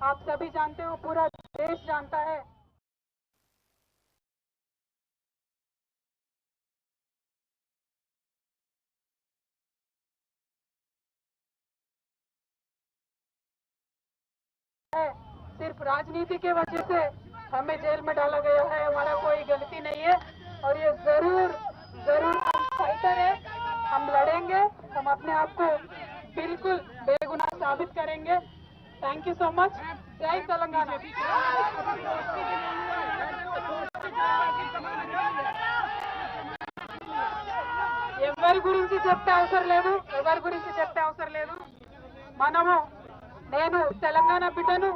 आप सभी जानते हो, पूरा देश जानता है। सिर्फ़ राजनीति के वजह से हमें जेल में डाला गया है, हमारा कोई गलती नहीं है। और ये ज़रूर ज़रूर हम फाइटर है, हम लड़ेंगे, हम अपने आप को बिल्कुल बेगुनाह साबित करेंगे। థ్యాంక్ యూ సో మచ్ జై తెలంగాణ ఎవరి గురించి చెప్తే అవసరం లేదు? ఎవరి గురించి చెప్తే అవసరం లేదు? మనము నేను తెలంగాణ బిడ్డను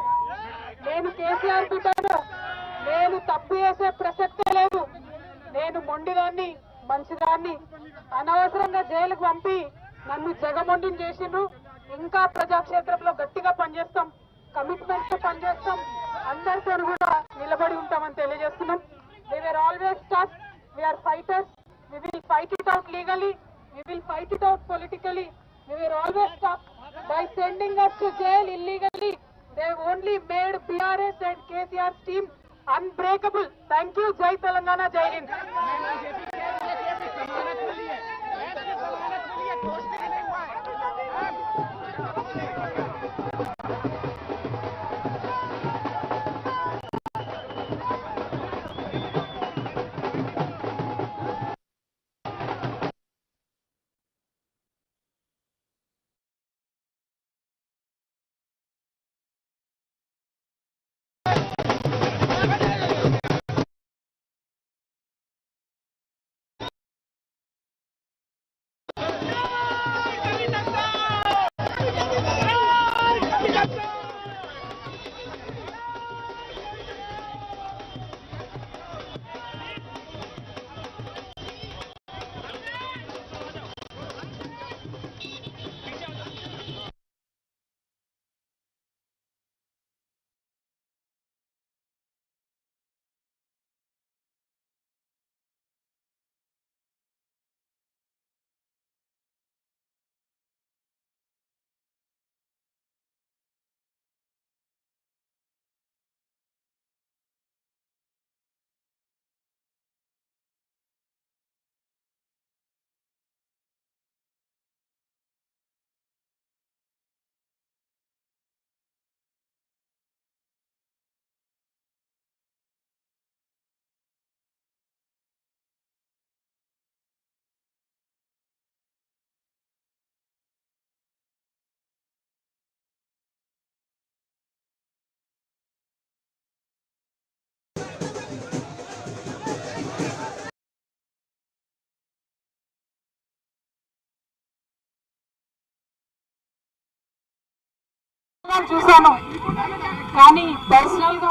నేను కేసీఆర్ బిడ్డను నేను తప్పు చేసే ప్రసక్తే లేదు. నేను మొండిదాన్ని మంచిదాన్ని అనవసరంగా జైలుకు పంపి నన్ను జగమొండిని చేసిండ్రు. ఇంకా ప్రజాక్షేత్రంలో గట్టిగా పనిచేస్తాం కమిట్మెంట్తో పనిచేస్తాం. అందరితో కూడా నిలబడి ఉంటామని తెలియజేస్తున్నాం. We are always thus we are fighters we will fight it out legally we will fight it out politically we are always top by sending us to jail illegally they only made BRS and KCR team unbreakable thank you జై తెలంగాణ జై హింద్ చూశాను. కానీ పర్సనల్గా